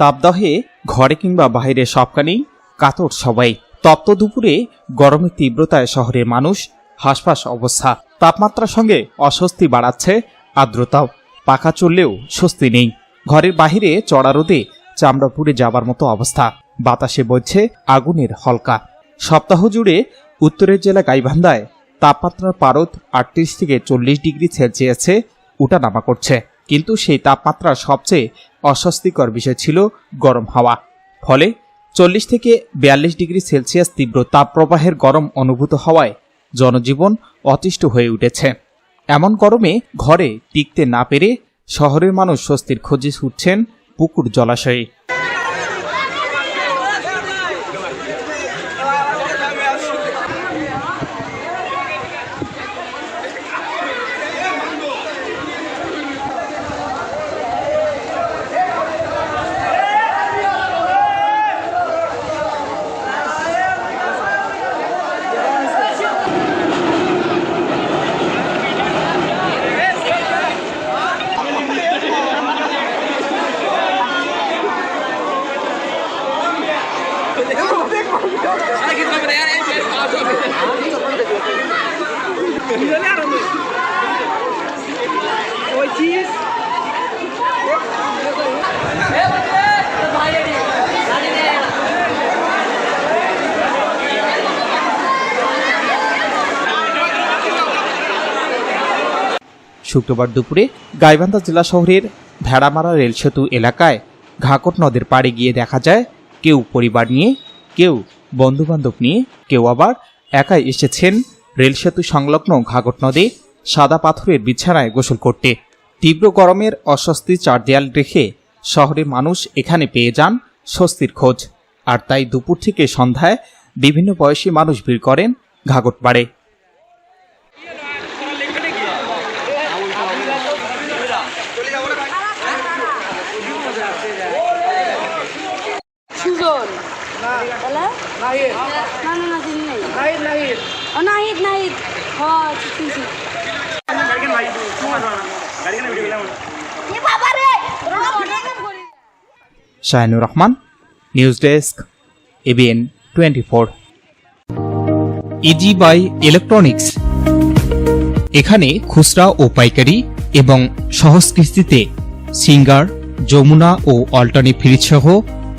তাপদাহে ঘরে কিংবা বাইরে সবখানেই কাতর সবাই। তপ্ত দুপুরে গরমের তীব্রতায় শহরের মানুষ, হাসফাস অবস্থা। তাপমাত্রার সঙ্গে অস্বস্তি বাড়াচ্ছে আর্দ্রতাও। পাখা চললেও স্বস্তি নেই। ঘরের বাহিরে চড়া রোদে চামড়া পুড়ে যাবার মতো অবস্থা। বাতাসে বইছে আগুনের হলকা। সপ্তাহ জুড়ে উত্তরের জেলা গাইবান্ধায় তাপমাত্রার পারদ আটত্রিশ থেকে চল্লিশ ডিগ্রি সেলসিয়াসে উঠানামা করছে। কিন্তু সেই তাপমাত্রা সবচেয়ে অস্বস্তিকর বিষয় ছিল গরম হাওয়া। ফলে চল্লিশ থেকে বিয়াল্লিশ ডিগ্রি সেলসিয়াস তীব্র তাপপ্রবাহের গরম অনুভূত হওয়ায় জনজীবন অতিষ্ঠ হয়ে উঠেছে। এমন গরমে ঘরে টিকতে না পেরে শহরের মানুষ স্বস্তির খোঁজে ছুটছেন পুকুর জলাশয়ে। শুক্রবার দুপুরে গাইবান্ধা জেলা শহরের ভেড়ামারা রেলসেতু এলাকায় ঘাকট নদের পাড়ে গিয়ে দেখা যায়, কেউ পরিবার নিয়ে কেউ বন্ধুবান্ধব নিয়ে, কেউ আবার একাই এসেছেন রেল সেতু সংলগ্ন ঘাগট নদে সাদা পাথরের বিছানায় গোসল করতে। তীব্র গরমের অস্বস্তি চার দেয়াল রেখে শহরের মানুষ এখানে পেয়ে যান স্বস্তির খোঁজ। আর তাই দুপুর থেকে সন্ধ্যায় বিভিন্ন বয়সী মানুষ ভিড় করেন ঘাগট পাড়ে। তোমার ভিডিও গেলাম এ Shahinur Rahman news desk ABN twenty four easy buy electronics এখানে খুচরা ও পাইকারি এবং সহজ কিস্তিতে সিঙ্গার, যমুনা ও অল্টারনেট ফ্রিজ সহ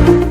Thank you.